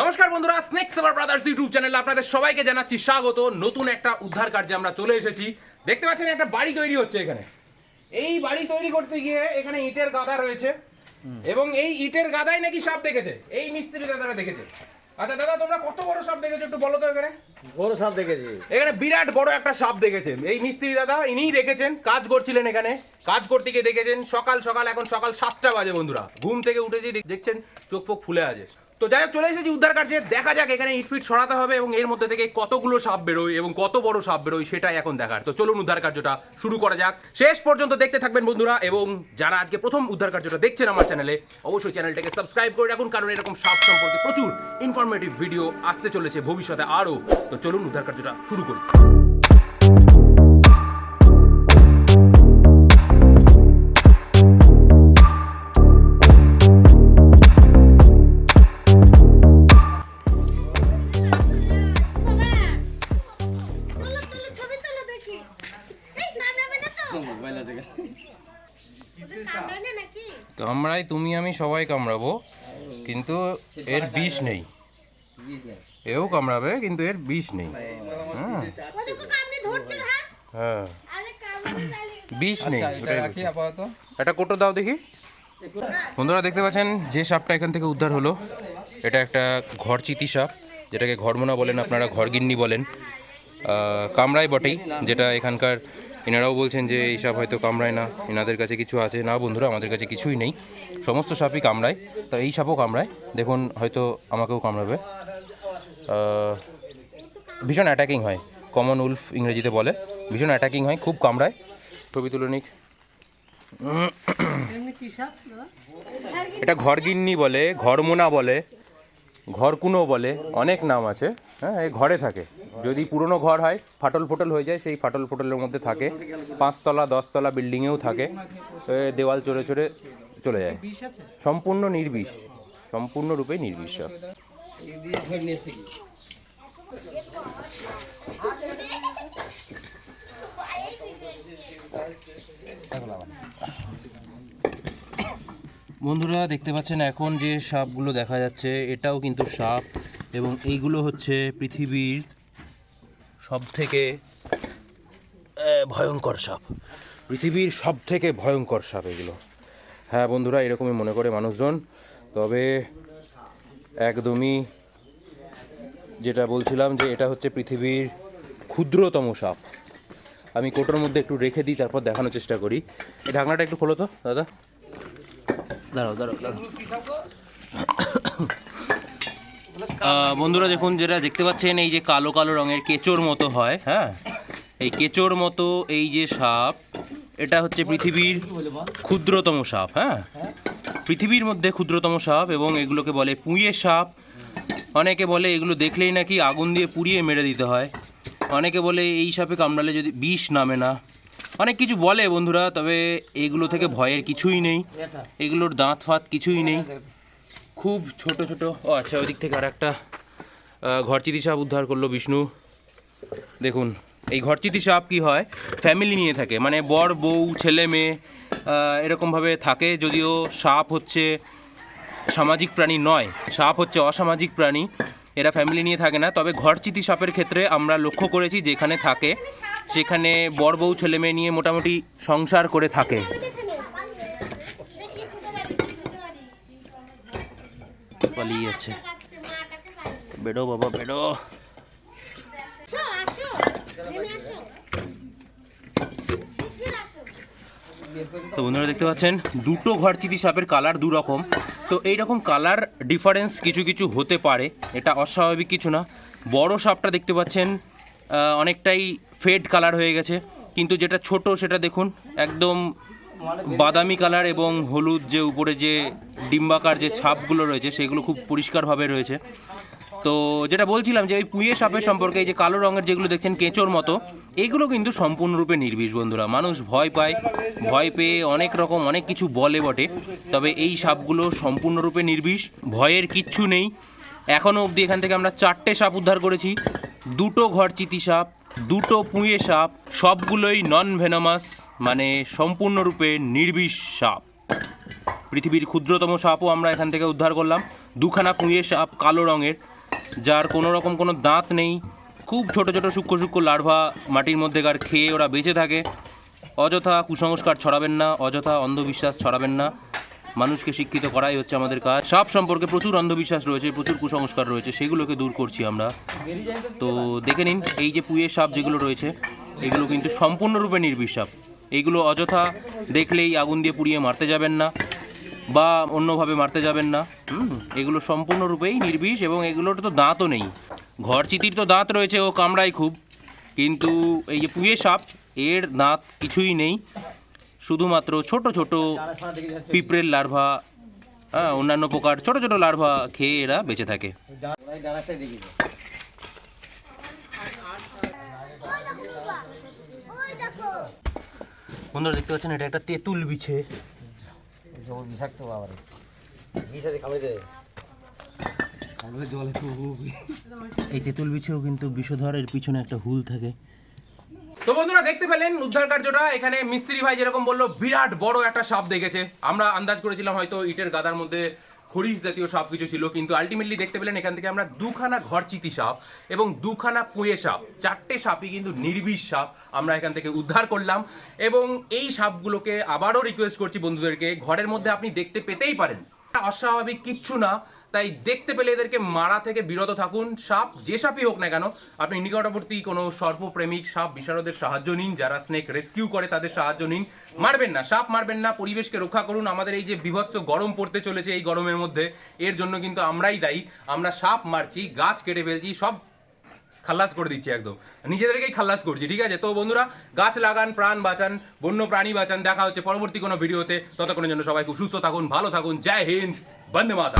নমস্কার বন্ধুরা snake saver brothers YouTube চ্যানেলে আপনাদের সবাইকে জানাচ্ছি স্বাগত। নতুন একটা উদ্ধার কার্যে আমরা চলে এসেছি। দেখতে পাচ্ছেন একটা বাড়ি তৈরি হচ্ছে এখানে। এই বাড়ি তৈরি করতে গিয়ে এখানে ইটের গাদা রয়েছে এবং এই ইটের গাদাই নাকি সাপ দেখেছে? এই মিস্ত্রি দাদারা দেখেছে। আচ্ছা দাদা তোমরা কত বড় সাপ দেখেছ একটু বলো তো এখানে? বড় সাপ দেখেছি। এখানে বিরাট বড় একটা সাপ দেখেছেন এই মিস্ত্রি দাদা ইনিই দেখেছেন কাজ করছিলেন এখানে। কাজ করতে গিয়ে দেখেছেন সকাল সকাল এখন সকাল সাতটা বাজে বন্ধুরা। ঘুম থেকে উঠেছি দেখছেন চোখ ফোক ফুলে আছে। তো যাই হোক, চলে এসেছি উদ্ধার কার্যে। দেখা যাক এখানে ইটফিট সরাতে হবে এবং এর মধ্যে থেকে কতগুলো সাপ বেরোয় এবং কত বড় সাপ বেরোয় সেটাই এখন দেখার। তো চলুন উদ্ধার কার্যটা শুরু করা যাক। শেষ পর্যন্ত দেখতে থাকবেন বন্ধুরা এবং যারা আজকে প্রথম উদ্ধার কার্যটা দেখছেন আমার চ্যানেলে, অবশ্যই চ্যানেলটাকে সাবস্ক্রাইব করে রাখুন, কারণ এরকম সাপ সম্পর্কে প্রচুর ইনফরমেটিভ ভিডিও আসতে চলেছে ভবিষ্যতে আরও। তো চলুন উদ্ধার কার্যটা শুরু করি। কামড়াই তুমি আমি সবাই কামড়াবো কিন্তু এর বিষ নেই। এও কামড়াবে কিন্তু এর বিষ নেই। হ্যাঁ। হ্যাঁ। বিষ নেই বলছি। একটা কোটো দাও দেখি। বন্ধুরা দেখতে পাচ্ছেন যে সাপটা এখান থেকে উদ্ধার হলো এটা একটা ঘরচিতি সাপ যেটাকে ঘরমোনা বলেন আপনারা ঘরগিন্নি বলেন। আহ, কামড়ায় বটেই যেটা এখানকার এনারাও বলছেন যে এই সাপ হয়তো কামড়ায় না এনাদের কাছে কিছু আছে। না বন্ধুরা আমাদের কাছে কিছুই নেই। সমস্ত সাপই কামড়ায়। তো এই সাপও কামড়ায়। দেখুন হয়তো আমাকেও কামড়াবে। ভীষণ অ্যাটাকিং হয়। কমন উলফ ইংরেজিতে বলে। ভীষণ অ্যাটাকিং হয় খুব কামড়ায়। ছবি তুলে নিক। এটা ঘরগিন্নি বলে ঘরমোনা বলে। ঘরকুনো বলে অনেক নাম আছে হ্যাঁ এই ঘরে থাকে। যদি পুরনো ঘর হয়, ফাটল ফোটল হয়ে যায়, সেই ফাটল ফোটলের মধ্যে থাকে। পাঁচতলা, দশতলা বিল্ডিংয়েও থাকে। দেওয়াল চড়ে চড়ে চলে যায়। সম্পূর্ণ নির্বিষ, সম্পূর্ণরূপে নির্বিষ। বন্ধুরা দেখতে পাচ্ছেন এখন যে সাপগুলো দেখা যাচ্ছে, এটাও কিন্তু সাপ এবং এইগুলো হচ্ছে পৃথিবীর সব থেকে ভয়ঙ্কর সাপ। পৃথিবীর সব থেকে ভয়ঙ্কর সাপ এগুলো। হ্যাঁ বন্ধুরা, এরকমই মনে করে মানুষজন। তবে একদমই যেটা বলছিলাম যে এটা হচ্ছে পৃথিবীর ক্ষুদ্রতম সাপ। আমি কোটোর মধ্যে একটু রেখে দিই, তারপর দেখানোর চেষ্টা করি। এই ঢাকনাটা একটু খোলো তো, দাদা। দাঁড়াও দাঁড়াও দাঁড়াও। বন্ধুরা দেখুন, যেটা দেখতে পাচ্ছেন, এই যে কালো কালো রঙের কেচোর মতো হয় হ্যাঁ? এই কেচোর মতো এই যে সাপ, এটা হচ্ছে পৃথিবীর ক্ষুদ্রতম সাপ হ্যাঁ? পৃথিবীর মধ্যে ক্ষুদ্রতম সাপ এবং এগুলোকে বলে পুঁয়ে সাপ। অনেকে বলে এগুলো দেখলেই নাকি আগুন দিয়ে পুড়িয়ে মেরে দিতে হয়। অনেকে বলে এই সাপে কামড়ালে যদি বিষ নামে না। অনেক কিছু বলে বন্ধুরা তবে এগুলো থেকে ভয়ের কিছুই নেই। এগুলোর দাঁত ফাঁত কিছুই নেই। খুব ছোট ছোট। ও আচ্ছা ওই দিক থেকে আর একটা ঘরচিতি সাপ উদ্ধার করল বিষ্ণু। দেখুন এই ঘরচিতি সাপ কি হয়? ফ্যামিলি নিয়ে থাকে। মানে বর বউ ছেলে মেয়ে এরকমভাবে থাকে। যদিও সাপ হচ্ছে সামাজিক প্রাণী নয় সাপ হচ্ছে অসামাজিক প্রাণী। এরা ফ্যামিলি নিয়ে থাকে না। তবে ঘরচিতি সাপের ক্ষেত্রে আমরা লক্ষ্য করেছি যেখানে থাকে সেখানে বর বউ ছেলে মেয়ে নিয়ে মোটামুটি সংসার করে থাকে। পালিয়ে যাচ্ছে বেডো বাবা বেডো তো বন্ধুরা দেখতে পাচ্ছেন দুটো ঘর ঘরচিতি সাপের কালার দু রকম তো এই রকম কালার ডিফারেন্স কিছু কিছু হতে পারে এটা অস্বাভাবিক কিছু না। বড় সাপটা দেখতে পাচ্ছেন অনেকটাই ফেড কালার হয়ে গেছে। কিন্তু যেটা ছোট সেটা দেখুন, একদম বাদামি কালার এবং হলুদ যে উপরে যে ডিম্বাকার যে ছাপগুলো রয়েছে, সেগুলো খুব পরিষ্কারভাবে রয়েছে। তো যেটা বলছিলাম যে ওই পুঁয়ে সাপের সম্পর্কে, এই যে কালো রঙের যেগুলো দেখছেন কেঁচোর মতো এইগুলো কিন্তু সম্পূর্ণরূপে নির্বিষ বন্ধুরা। মানুষ ভয় পায়, ভয় পেয়ে অনেক রকম অনেক কিছু বলে বটে, তবে এই সাপগুলো সম্পূর্ণরূপে নির্বিষ, ভয়ের কিচ্ছু নেই। এখনও অবধি এখান থেকে আমরা চারটে সাপ উদ্ধার করেছি, দুটো ঘরচিতি সাপ দুটো পুঁয়ে সাপ, সবগুলোই নন ভেনামাস মানে সম্পূর্ণরূপে নির্বিষ সাপ। পৃথিবীর ক্ষুদ্রতম সাপও আমরা এখান থেকে উদ্ধার করলাম। দুখানা পুঁয়ে সাপ কালো রঙের, যার কোনো রকম কোনো দাঁত নেই। খুব ছোট ছোট সূক্ষ্ম সূক্ষ্ম লার্ভা মাটির মধ্যেকার খেয়ে ওরা বেঁচে থাকে। অযথা কুসংস্কার ছড়াবেন না, অযথা অন্ধবিশ্বাস ছড়াবেন না। মানুষকে শিক্ষিত করাই হচ্ছে আমাদের কাজ। সাপ সম্পর্কে প্রচুর অন্ধবিশ্বাস রয়েছে, প্রচুর কুসংস্কার রয়েছে, সেগুলোকে দূর করছি আমরা। তো দেখে নিন, এই যে পুয়ের সাপ যেগুলো রয়েছে, এগুলো কিন্তু সম্পূর্ণরূপে নির্বিষ সাপ এইগুলো অযথা দেখলেই আগুন দিয়ে পুড়িয়ে মারতে যাবেন না, বা অন্যভাবে মারতে যাবেন না। এগুলো সম্পূর্ণরূপেই নির্বিষ এবং এগুলোর তো দাঁতও নেই। ঘর চিতির তো দাঁত রয়েছে, ও কামড়ায় খুব। কিন্তু এই যে পুয়ে সাপ, এর দাঁত কিছুই নেই। শুধুমাত্র ছোট ছোট পিঁপড়ের লার্ভা হ্যাঁ অন্যান্য প্রকার ছোট ছোট লার্ভা খেয়ে এরা বেঁচে থাকে। বন্ধুরা, দেখতে পাচ্ছেন, এটা একটা তেঁতুল বিছে। বিষাক্ত বাবার এই তেঁতুল বিছেও কিন্তু বিষধরের পিছনে একটা হুল থাকে। তো বন্ধুরা দেখতে পেলেন উদ্ধার কার্যটা। এখানে মিস্ত্রি ভাই যেরকম বলল, বিরাট বড় একটা সাপ দেখেছে। আমরা আন্দাজ করেছিলাম হয়তো ইটের গাদার মধ্যে খরিশ জাতীয় সাপ কিছু ছিল, কিন্তু আলটিমেটলি দেখতে পেলেন এখান থেকে আমরা দুখানা ঘরচিতি সাপ এবং দুখানা পুয়ে সাপ। চারটে সাপই কিন্তু নির্বিষ সাপ আমরা এখান থেকে উদ্ধার করলাম এবং এই সাপগুলোকে আবারও রিকোয়েস্ট করছি বন্ধুদেরকে, ঘরের মধ্যে আপনি দেখতে পেতেই পারেন। অস্বাভাবিক কিচ্ছু না তাই দেখতে পেলে এদেরকে মারা থেকে বিরত থাকুন। সাপ যে সাপই হোক না কেন, আপনি নিকটবর্তী কোনো সর্পপ্রেমিক, সাপ বিশারদের সাহায্য নিন। যারা স্নেক রেস্কিউ করে, তাদের সাহায্য নিন। মারবেন না, সাপ মারবেন না, পরিবেশকে রক্ষা করুন। আমাদের এই যে বিভৎস গরম পড়তে চলেছে এই গরমের মধ্যে, এর জন্য কিন্তু আমরাই দায়ী। আমরা সাপ মারছি, গাছ কেটে ফেলছি, সব খাল্লাস করে দিচ্ছি একদম। নিজেদেরকেই খাল্লাস করছি, ঠিক আছে? তো বন্ধুরা, গাছ লাগান, প্রাণ বাঁচান, বন্য প্রাণী বাঁচান। দেখা হচ্ছে পরবর্তী কোনো ভিডিওতে। ততক্ষণের জন্য সবাই খুব সুস্থ থাকুন, ভালো থাকুন। জয় হিন্দ, বন্দে মাতা